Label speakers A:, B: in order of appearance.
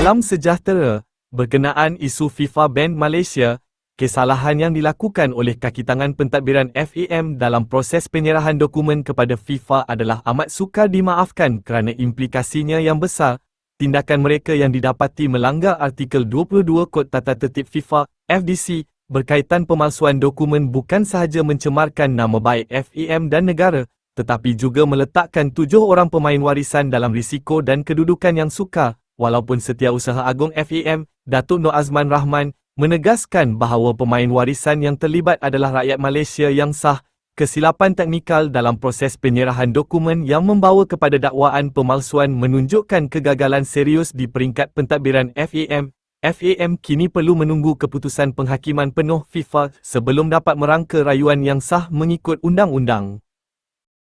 A: Salam sejahtera. Berkenaan isu FIFA ban Malaysia, kesalahan yang dilakukan oleh kaki tangan pentadbiran FAM dalam proses penyerahan dokumen kepada FIFA adalah amat sukar dimaafkan kerana implikasinya yang besar. Tindakan mereka yang didapati melanggar artikel 22 Kod Tata Tertib FIFA FDC berkaitan pemalsuan dokumen bukan sahaja mencemarkan nama baik FAM dan negara, tetapi juga meletakkan tujuh orang pemain warisan dalam risiko dan kedudukan yang sukar. Walaupun Setiausaha Agung FAM, Datuk Nur Azman Rahman, menegaskan bahawa pemain warisan yang terlibat adalah rakyat Malaysia yang sah, kesilapan teknikal dalam proses penyerahan dokumen yang membawa kepada dakwaan pemalsuan menunjukkan kegagalan serius di peringkat pentadbiran FAM. FAM kini perlu menunggu keputusan penghakiman penuh FIFA sebelum dapat merangka rayuan yang sah mengikut undang-undang.